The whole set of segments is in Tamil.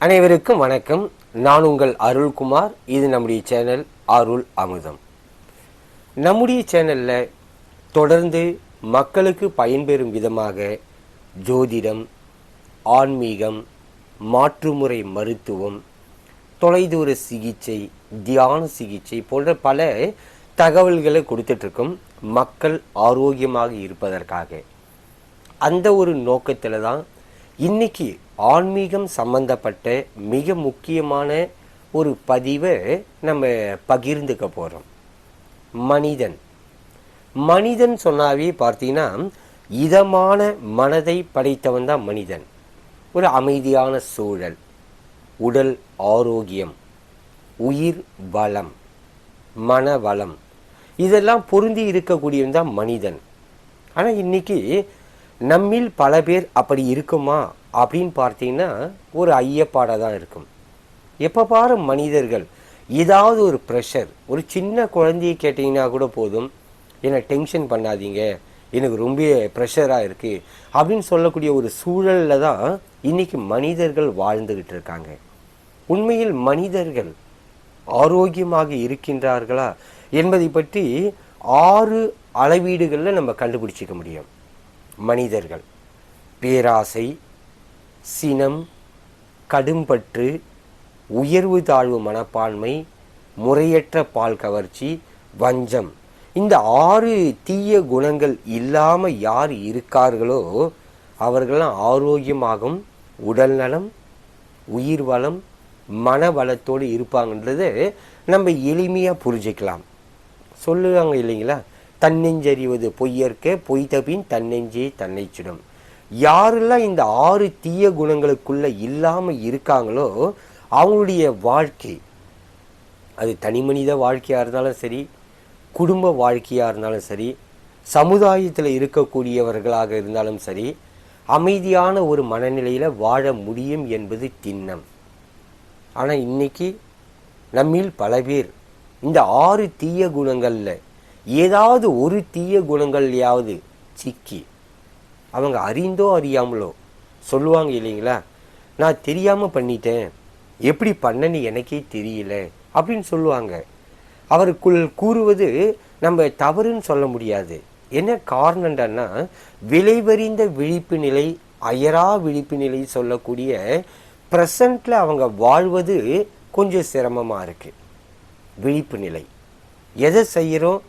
அனைவருக்கும் வணக்கம். நான் உங்கள் அருள்குமார். இது நம்முடைய சேனல் அருள் அமுதம். நம்முடைய சேனலில் தொடர்ந்து மக்களுக்கு பயன்பெறும் விதமாக ஜோதிடம் ஆன்மீகம் மாற்றுமுறை மருத்துவம் தொலைதூர சிகிச்சை தியான சிகிச்சை போன்ற பல தகவல்களை கொடுத்துட்ருக்கும் மக்கள் ஆரோக்கியமாக இருப்பதற்காக. அந்த ஒரு நோக்கத்தில் தான் இன்னைக்கு ஆன்மீகம் சம்பந்தப்பட்ட மிக முக்கியமான ஒரு பதிவை நம்ம பகிர்ந்துக்க போகிறோம் மனிதன். மனிதன் சொன்னாவே பார்த்தீங்கன்னா இதமான மனதை படைத்தவன் தான் மனிதன். ஒரு அமைதியான சூழல் உடல் ஆரோக்கியம் உயிர் வளம் மன வளம் இதெல்லாம் பொருந்தி இருக்கக்கூடியவன் தான் மனிதன். ஆனால் இன்னைக்கு நம்மில் பல பேர் அப்படி இருக்குமா அப்படின்னு பார்த்தீங்கன்னா ஒரு ஐயப்பாடாக தான் இருக்கும். எப்போ பாரு மனிதர்கள் ஏதாவது ஒரு ப்ரெஷர் ஒரு சின்ன குழந்தையை கேட்டிங்கன்னா கூட போதும். என்னை டென்ஷன் பண்ணாதீங்க. எனக்கு ரொம்ப ப்ரெஷராக இருக்குது அப்படின்னு சொல்லக்கூடிய ஒரு சூழலில் தான் இன்னைக்கு மனிதர்கள் வாழ்ந்துக்கிட்டு இருக்காங்க. உண்மையில் மனிதர்கள் ஆரோக்கியமாக இருக்கின்றார்களா என்பதை பற்றி ஆறு அளவீடுகளில் நம்ம கண்டுபிடிச்சிக்க முடியும். மனிதர்கள். பேராசை சினம் கடும்பற்று உயர்வு தாழ்வு மனப்பான்மை முறையற்ற பால் கவர்ச்சி வஞ்சம். இந்த ஆறு தீய குணங்கள் இல்லாமல் யார் இருக்கார்களோ அவர்கள்லாம் ஆரோக்கியமாகவும் உடல் நலம் உயிர் வளம் மன வளத்தோடு இருப்பாங்கன்றது நம்ம எளிமையாக புரிஞ்சுக்கலாம். சொல்லுவாங்க இல்லைங்களா? தன்னெஞ்சறிவது பொய்யற்க பொய்தபின் தன்னெஞ்சே தன்னை சுடும் யாரெல்லாம் இந்த ஆறு தீய குணங்களுக்குள்ள இல்லாமல் இருக்காங்களோ அவங்களுடைய வாழ்க்கை அது தனி மனித வாழ்க்கையாக இருந்தாலும் சரி குடும்ப வாழ்க்கையாக இருந்தாலும் சரி சமுதாயத்தில் இருக்கக்கூடியவர்களாக இருந்தாலும் சரி அமைதியான ஒரு மனநிலையில் வாழ முடியும் என்பது திண்ணம். ஆனால் இன்னைக்கு நம்மில் பல பேர் இந்த ஆறு தீய குணங்களில் ஏதாவது ஒரு தீய குணங்கள்லையாவது சிக்கி அவங்க அறிந்தோ அறியாமலோ சொல்லுவாங்க இல்லைங்களா? நான் தெரியாமல் பண்ணிட்டேன். எப்படி பண்ணன்னு எனக்கே தெரியல. அப்படின்னு சொல்லுவாங்க. அவருக்குள் கூறுவது நம்ம தவறுன்னு சொல்ல முடியாது. என்ன காரணம்டன்னா விளைவறிந்த விழிப்பு நிலை அயரா விழிப்பு நிலை சொல்லக்கூடிய ப்ரெசண்டில் அவங்க வாழ்வது கொஞ்சம் சிரமமாக இருக்குது விழிப்பு நிலை. எதை செய்கிறோம்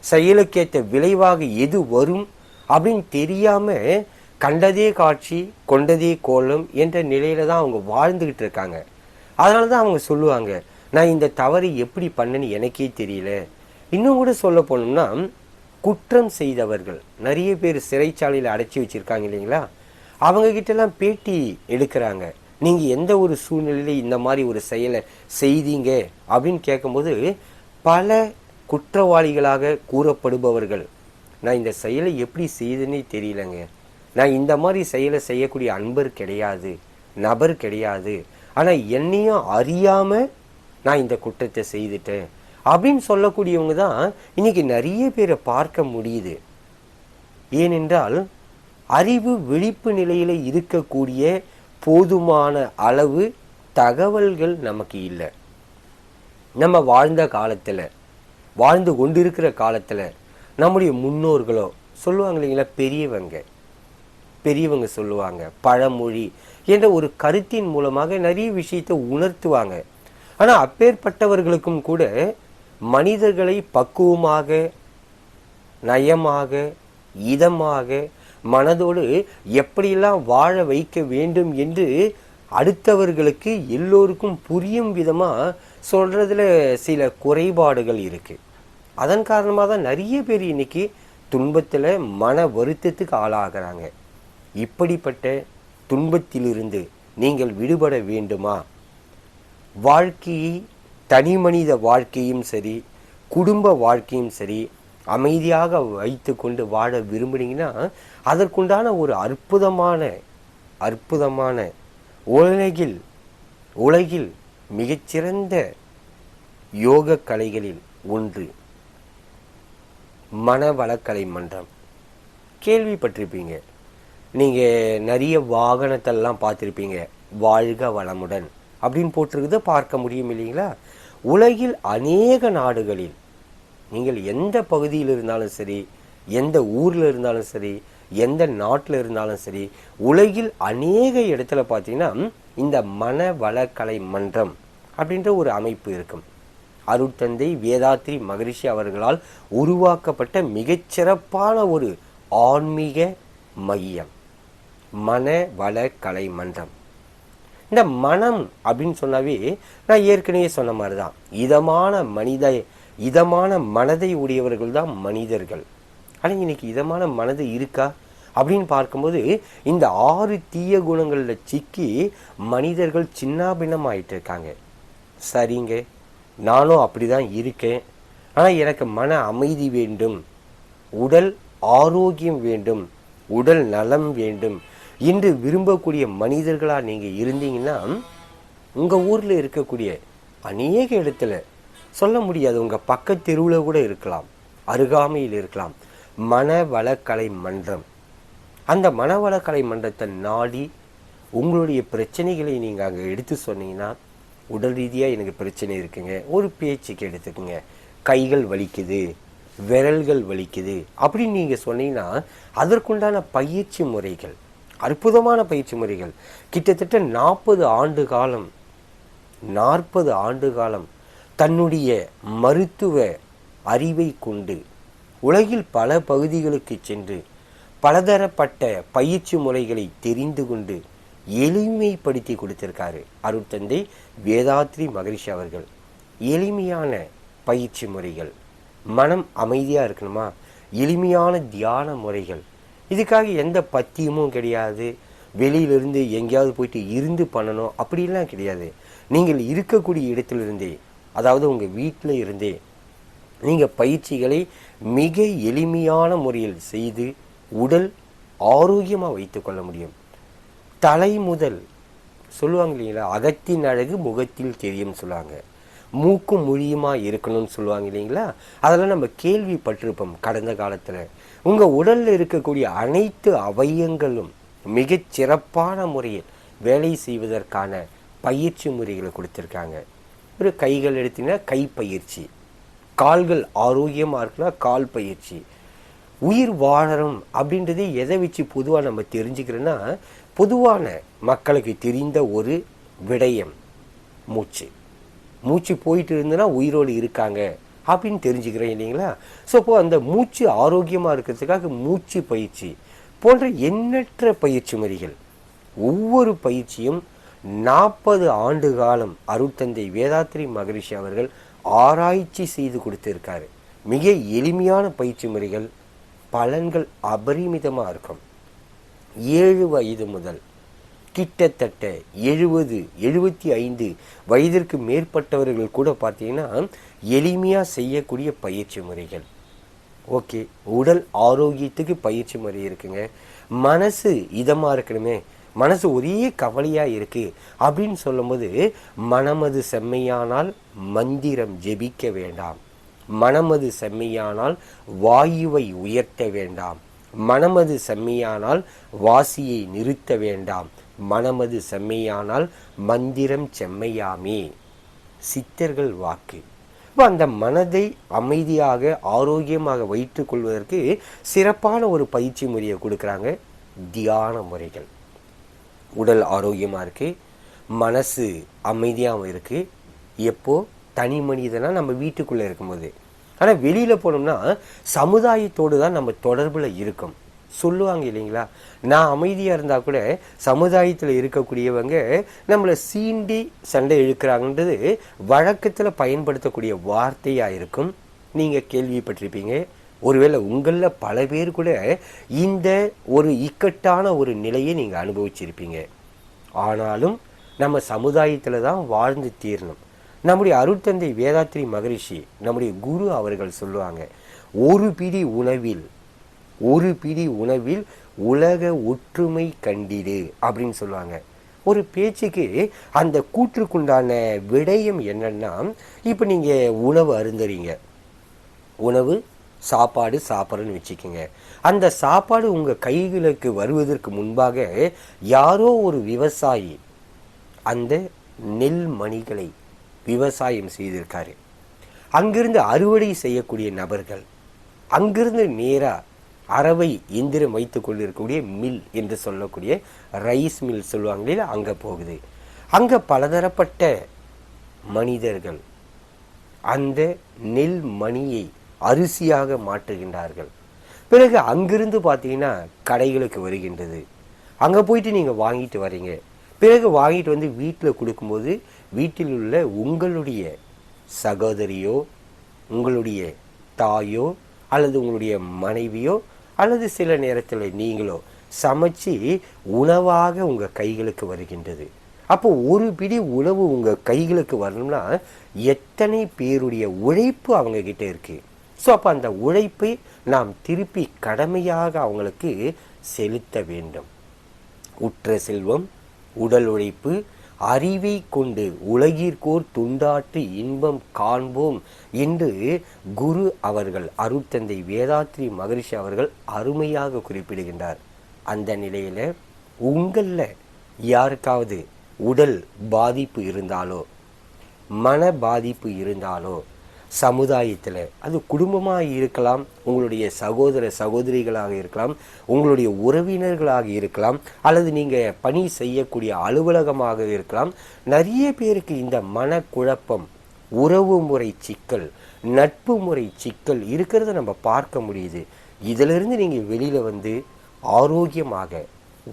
செயலுக்கேற்ற விளைவாக எது வரும் அப்படின்னு தெரியாமல் கண்டதே காட்சி கொண்டதே கோலம் என்ற நிலையில தான் அவங்க வாழ்ந்துக்கிட்டு இருக்காங்க. அதனால தான் அவங்க சொல்லுவாங்க நான் இந்த தவறை எப்படி பண்ணேன்னு எனக்கே தெரியல. இன்னும் கூட சொல்ல போனோம்னா குற்றம் செய்தவர்கள் நிறைய பேர் சிறைச்சாலையில் அடைச்சி வச்சுருக்காங்க இல்லைங்களா? அவங்க கிட்டலாம் பேட்டி எடுக்கிறாங்க. நீங்கள் எந்த ஒரு சூழ்நிலையில் இந்த மாதிரி ஒரு செயலை செய்தீங்க? அப்படின்னு கேட்கும்போது பல குற்றவாளிகளாக கூறப்படுபவர்கள். நான் இந்த செயலை எப்படி செய்தேன்னே தெரியலங்க. நான் இந்த மாதிரி செயலை செய்யக்கூடிய அன்பர் கிடையாது நபர் கிடையாது. ஆனால் என்னையும் அறியாமல் நான் இந்த குற்றத்தை செய்துட்டேன். அப்படின்னு சொல்லக்கூடியவங்க தான் இன்னைக்கு நிறைய பேரை பார்க்க முடியுது. ஏனென்றால் அறிவு விழிப்பு நிலையில் இருக்கக்கூடிய போதுமான அளவு தகவல்கள் நமக்கு இல்லை. நம்ம வாழ்ந்த காலத்தில் வாழ்ந்து கொண்டிருக்கிற காலத்தில் நம்முடைய முன்னோர்களோ சொல்லுவாங்க இல்லைங்களா பெரியவங்க. பெரியவங்க சொல்லுவாங்க பழமொழி என்ற ஒரு கருத்தின் மூலமாக நிறைய விஷயத்தை உணர்த்துவாங்க. ஆனால் அப்பேற்பட்டவர்களுக்கும் கூட மனிதர்களை பக்குவமாக நயமாக இதமாக மனதோடு எப்படியெல்லாம் வாழ வைக்க வேண்டும் என்று அடுத்தவர்களுக்கு எல்லோருக்கும் புரியும் விதமாக சொல்கிறதுல சில குறைபாடுகள் இருக்குது அதன் காரணமாக தான் நிறைய பேர் இன்னைக்கு துன்பத்தில் மன வருத்தத்துக்கு ஆளாகிறாங்க. இப்படிப்பட்ட துன்பத்திலிருந்து நீங்கள் விடுபட வேண்டுமா? வாழ்க்கையை தனி மனித வாழ்க்கையும் சரி குடும்ப வாழ்க்கையும் சரி அமைதியாக வைத்து கொண்டு வாழ விரும்புனீங்கன்னா அதற்குண்டான ஒரு அற்புதமான அற்புதமான உலகில் உலகில் மிகச்சிறந்த யோக கலைகளில் ஒன்று மனவளக்கலை மன்றம். கேள்விப்பட்டிருப்பீங்க. நீங்கள் நிறைய வாகனத்தெல்லாம் பார்த்துருப்பீங்க. வாழ்க வளமுடன் அப்படின்னு போட்டிருக்குது பார்க்க முடியும் இல்லைங்களா? உலகில் அநேக நாடுகளில் நீங்கள் எந்த பகுதியில் இருந்தாலும் சரி எந்த ஊரில் இருந்தாலும் சரி எந்த நாட்டில் இருந்தாலும் சரி உலகில் அநேக இடத்துல பார்த்தீங்கன்னா இந்த மனவளக்கலை மன்றம் அப்படின்ற ஒரு அமைப்பு இருக்கும். அருட்தந்தை வேதாத்ரி மகரிஷி அவர்களால் உருவாக்கப்பட்ட மிகச்சிறப்பான ஒரு ஆன்மீக மையம். மன வள கலை மன்றம். இந்த மனம் அப்படின்னு சொன்னாவே நான் ஏற்கனவே சொன்ன மாதிரி தான் இதமான மனித இதமான மனதை உடையவர்கள் தான் மனிதர்கள். ஆனால் இன்னைக்கு இதமான மனது இருக்கா? அப்படின்னு பார்க்கும்போது இந்த ஆறு தீய குணங்களில் சிக்கி மனிதர்கள் சின்னாபின்னம் ஆயிட்டு இருக்காங்க சரிங்க. நானும் அப்படி தான் இருக்கேன். ஆனால் எனக்கு மன அமைதி வேண்டும். உடல் ஆரோக்கியம் வேண்டும். உடல் நலம் வேண்டும். என்று விரும்பக்கூடிய மனிதர்களாக நீங்கள் இருந்தீங்கன்னா உங்கள் ஊரில் இருக்கக்கூடிய அநேக இடத்துல சொல்ல முடியாது உங்கள் பக்கத்தெருவில் கூட இருக்கலாம் அருகாமையில் இருக்கலாம். மனவளக்கலை மன்றம். அந்த மனவளக்கலை மன்றத்தை நாடி உங்களுடைய பிரச்சனைகளை நீங்கள் அங்கே எடுத்து சொன்னீங்கன்னா உடல் ரீதியாக எனக்கு பிரச்சனை இருக்குங்க. ஒரு பேச்சுக்கு எடுத்துக்கோங்க. கைகள் வலிக்குது விரல்கள் வலிக்குது. அப்படின்னு நீங்கள் சொன்னீங்கன்னா அதற்குண்டான பயிற்சி முறைகள் அற்புதமான பயிற்சி முறைகள். கிட்டத்தட்ட நாற்பது ஆண்டு காலம் நாற்பது ஆண்டு காலம் தன்னுடைய மருத்துவ அறிவை கொண்டு உலகில் பல பகுதிகளுக்கு சென்று பலதரப்பட்ட பயிற்சி முறைகளை தெரிந்து கொண்டு எளிமைப்படுத்தி கொடுத்திருக்காரு. அருட்தந்தை வேதாத்ரி மகரிஷி அவர்கள். எளிமையான பயிற்சி முறைகள். மனம் அமைதியாக இருக்கணுமா? எளிமையான தியான முறைகள். இதுக்காக எந்த பத்தியமும் கிடையாது. வெளியிலிருந்து எங்கேயாவது போயிட்டு இருந்து பண்ணணும். அப்படிலாம் கிடையாது. நீங்கள் இருக்கக்கூடிய இடத்திலிருந்தே அதாவது உங்கள் வீட்டில் இருந்தே நீங்கள் பயிற்சிகளை மிக எளிமையான முறையில் செய்து உடல் ஆரோக்கியமாக வைத்துக்கொள்ள முடியும். தலை முதல் சொல்லுவாங்க இல்லைங்களா? அகத்தின் அழகு முகத்தில் தெரியும் சொல்லுவாங்க. மூக்கும் மொழியுமாக இருக்கணும்னு சொல்லுவாங்க இல்லைங்களா? அதெல்லாம் நம்ம கேள்விப்பட்டிருப்போம் கடந்த காலத்தில். உங்கள் உடலில் இருக்கக்கூடிய அனைத்து அவயங்களும் மிகச் சிறப்பான முறையில் வேலை செய்வதற்கான பயிற்சி முறைகளை கொடுத்துருக்காங்க. ஒரு கைகள் எடுத்தீங்கன்னா கை பயிற்சி கால்கள் ஆரோக்கியமாக இருக்குன்னா கால் பயிற்சி. உயிர் வாழறோம் அப்படின்றது எதை வச்சு பொதுவாக நம்ம தெரிஞ்சுக்கிறோன்னா பொதுவான மக்களுக்கு தெரிந்த ஒரு விடயம் மூச்சு. மூச்சு போயிட்டு இருந்ததுன்னா உயிரோடு இருக்காங்க அப்படின்னு தெரிஞ்சுக்கிறேன் இல்லைங்களா? ஸோ அப்போது அந்த மூச்சு ஆரோக்கியமாக இருக்கிறதுக்காக மூச்சு பயிற்சி போன்ற எண்ணற்ற பயிற்சி முறைகள். ஒவ்வொரு பயிற்சியும் நாற்பது ஆண்டு காலம் அருட்தந்தை வேதாத்ரி மகரிஷி அவர்கள் ஆராய்ச்சி செய்து கொடுத்திருக்காரு. மிக எளிமையான பயிற்சி முறைகள் பலன்கள் அபரிமிதமாக இருக்கும். ஏழு வயது முதல் கிட்டத்தட்ட எழுபது எழுபத்தி ஐந்து வயதிற்கு மேற்பட்டவர்கள் கூட பார்த்தீங்கன்னா எளிமையாக செய்யக்கூடிய பயிற்சி முறைகள். ஓகே உடல் ஆரோக்கியத்துக்கு பயிற்சி முறை இருக்குங்க. மனசு இதமாக இருக்கணுமே மனசு ஒரே கவலையாக இருக்குது அப்படின்னு சொல்லும்போது மனமது செம்மையானால் மந்திரம் ஜெபிக்க வேண்டாம். மனமது செம்மையானால் வாயுவை உயர்த்த வேண்டாம். மனமது செம்மையானால் வாசியை நிறுத்த வேண்டாம். மனமது செம்மையானால் மந்திரம் செம்மையாமே. சித்தர்கள் வாக்கு. இப்போ அந்த மனதை அமைதியாக ஆரோக்கியமாக வைத்துக் கொள்வதற்கு சிறப்பான ஒரு பயிற்சி முறையை கொடுக்குறாங்க தியான முறைகள். உடல் ஆரோக்கியமாக இருக்குது மனசு அமைதியாகவும் இருக்குது எப்போ? தனி மனிதனாக நம்ம வீட்டுக்குள்ளே இருக்கும்போது. ஆனால் வெளியில் போனோம்னா சமுதாயத்தோடு தான் நம்ம தொடர்பில் இருக்கும். சொல்லுவாங்க இல்லைங்களா? நான் அமைதியாக இருந்தால் கூட சமுதாயத்தில் இருக்கக்கூடியவங்க நம்மளை சீண்டி சண்டை இழுக்கிறாங்கன்றது வழக்கத்தில் பயன்படுத்தக்கூடிய வார்த்தையாக இருக்கும். நீங்கள் கேள்விப்பட்டிருப்பீங்க. ஒருவேளை உங்களில் பல பேர் கூட இந்த ஒரு இக்கட்டான ஒரு நிலையை நீங்கள் அனுபவிச்சிருப்பீங்க. ஆனாலும் நம்ம சமுதாயத்தில் தான் வாழ்ந்து தீரணும். நம்முடைய அருட்தந்தை வேதாத்ரி மகரிஷி நம்முடைய குரு அவர்கள் சொல்லுவாங்க ஒரு பிடி உணவில் ஒரு பிடி உணவில் உலக ஒற்றுமை கண்டிடு அப்படின்னு சொல்லுவாங்க. ஒரு பேச்சுக்கு அந்த கூற்றுக்குண்டான விடயம் என்னன்னா இப்போ நீங்கள் உணவு அருந்துறீங்க. உணவு சாப்பாடு சாப்பிட்றேன்னு வச்சுக்கோங்க. அந்த சாப்பாடு உங்கள் கைகளுக்கு வருவதற்கு முன்பாக யாரோ ஒரு விவசாயி அந்த நெல் மணிகளை விவசாயம் செய்திருக்காரு. அங்கிருந்து அறுவடை செய்யக்கூடிய நபர்கள் அங்கிருந்து நேராக அரவை எந்திரம் வைத்து கொண்டிருக்கக்கூடிய மில் என்று சொல்லக்கூடிய ரைஸ் மில் சொல்லுவாங்க இல்லையா அங்கே போகுது. அங்கே பலதரப்பட்ட மனிதர்கள் அந்த நெல் மணியை அரிசியாக மாற்றுகின்றார்கள். பிறகு அங்கிருந்து பார்த்தீங்கன்னா கடைகளுக்கு வருகின்றது. அங்கே போயிட்டு நீங்கள் வாங்கிட்டு வரீங்க. பிறகு வாங்கிட்டு வந்து வீட்டில் கொடுக்கும்போது வீட்டில் உள்ள உங்களுடைய சகோதரியோ உங்களுடைய தாயோ அல்லது உங்களுடைய மனைவியோ அல்லது சில நேரத்தில் நீங்களோ சமைச்சு உணவாக உங்கள் கைகளுக்கு வருகின்றது. அப்போ ஒரு பிடி உணவு உங்கள் கைகளுக்கு வரணும்னா எத்தனை பேருடைய உழைப்பு அவங்க இருக்குது ஸோ அப்போ அந்த உழைப்பை நாம் திருப்பி கடமையாக அவங்களுக்கு செலுத்த வேண்டும். உற்ற செல்வம் உடல் உழைப்பு அறிவை கொண்டு உலகிற்கோர் துண்டாற்றி இன்பம் காண்போம் என்று குரு அவர்கள் அருட்தந்தை வேதாத்ரி மகரிஷி அவர்கள் அருமையாக குறிப்பிடுகின்றார். அந்த நிலையில் உங்களில் யாருக்காவது உடல் பாதிப்பு இருந்தாலோ மன பாதிப்பு இருந்தாலோ சமுதாயத்தில். அது குடும்பமாக இருக்கலாம் உங்களுடைய சகோதர சகோதரிகளாக இருக்கலாம் உங்களுடைய உறவினர்களாக இருக்கலாம் அல்லது நீங்கள் பணி செய்யக்கூடிய அலுவலகமாக இருக்கலாம். நிறைய பேருக்கு இந்த மனக்குழப்பம் உறவு முறை சிக்கல் நட்பு முறை சிக்கல் இருக்கிறத நம்ம பார்க்க முடியுது. இதிலிருந்து நீங்கள் வெளியில் வந்து ஆரோக்கியமாக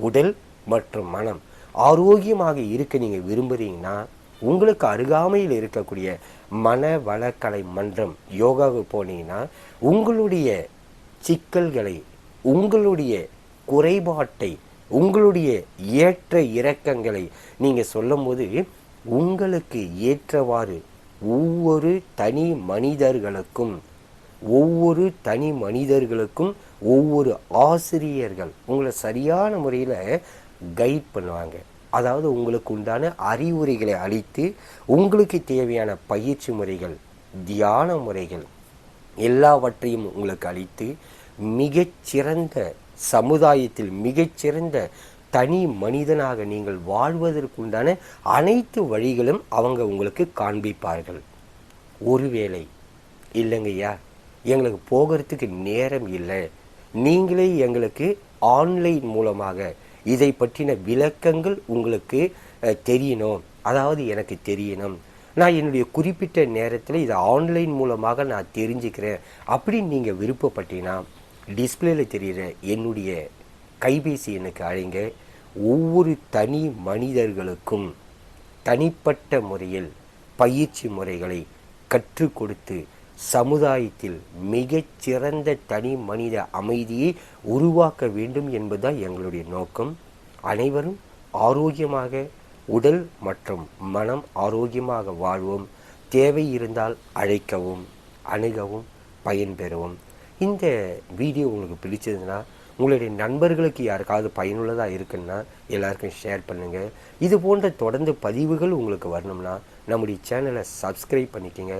உடல் மற்றும் மனம் ஆரோக்கியமாக இருக்க நீங்கள் விரும்புகிறீங்கன்னா உங்களுக்கு அருகாமையில் இருக்கக்கூடிய மன வளக்கலை மன்றம் யோகாவுக்கு போனீங்கன்னா உங்களுடைய சிக்கல்களை உங்களுடைய குறைபாட்டை உங்களுடைய ஏற்ற இறக்கங்களை நீங்கள் சொல்லும்போது உங்களுக்கு ஏற்றவாறு ஒவ்வொரு தனி மனிதர்களுக்கும் ஒவ்வொரு தனி மனிதர்களுக்கும் ஒவ்வொரு ஆசிரியர்கள் உங்களை சரியான முறையில் கைட் பண்ணுவாங்க. அதாவது உங்களுக்கு உண்டான அறிவுரைகளை அளித்து உங்களுக்கு தேவையான பயிற்சி முறைகள் தியான முறைகள் எல்லாவற்றையும் உங்களுக்கு அளித்து மிகச்சிறந்த சமுதாயத்தில் மிகச்சிறந்த தனி மனிதனாக நீங்கள் வாழ்வதற்குண்டான அனைத்து வழிகளும் அவங்க உங்களுக்கு காண்பிப்பார்கள். ஒருவேளை இல்லைங்கய்யா எங்களுக்கு போகிறதுக்கு நேரம் இல்லை. நீங்களே எங்களுக்கு ஆன்லைன் மூலமாக இதை பற்றின விளக்கங்கள் உங்களுக்கு தெரியணும். அதாவது எனக்கு தெரியணும். நான் என்னுடைய குறிப்பிட்ட நேரத்தில் இதை ஆன்லைன் மூலமாக நான் தெரிஞ்சுக்கிறேன். அப்படின்னு நீங்கள் விருப்பப்பட்டீங்கன்னா டிஸ்பிளேல தெரிகிற என்னுடைய கைபேசி எனக்கு அழைங்க. ஒவ்வொரு தனி மனிதர்களுக்கும் தனிப்பட்ட முறையில் பயிற்சி முறைகளை கற்றுக் கொடுத்து சமுதாயத்தில் மிகச்சிறந்த தனி மனித அமைதியை உருவாக்க வேண்டும் என்பதுதான் எங்களுடைய நோக்கம். அனைவரும் ஆரோக்கியமாக உடல் மற்றும் மனம் ஆரோக்கியமாக வாழ்வோம். தேவை இருந்தால் அழைக்கவும் அணுகவும் பயன்பெறவும் இந்த வீடியோ உங்களுக்கு பிடிச்சதுன்னா உங்களுடைய நண்பர்களுக்கு யாருக்காவது பயனுள்ளதாக இருக்குன்னா எல்லாருக்கும் ஷேர் பண்ணுங்கள் இது போன்ற தொடர்ந்து பதிவுகள் உங்களுக்கு வரணும்னா நம்முடைய சேனலை சப்ஸ்கிரைப் பண்ணிக்கங்க.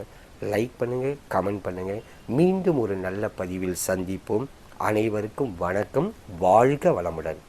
லைக் பண்ணுங்கள் கமெண்ட் பண்ணுங்கள் மீண்டும் ஒரு நல்ல பதிவில் சந்திப்போம். அனைவருக்கும் வணக்கம். வாழ்க வளமுடன்.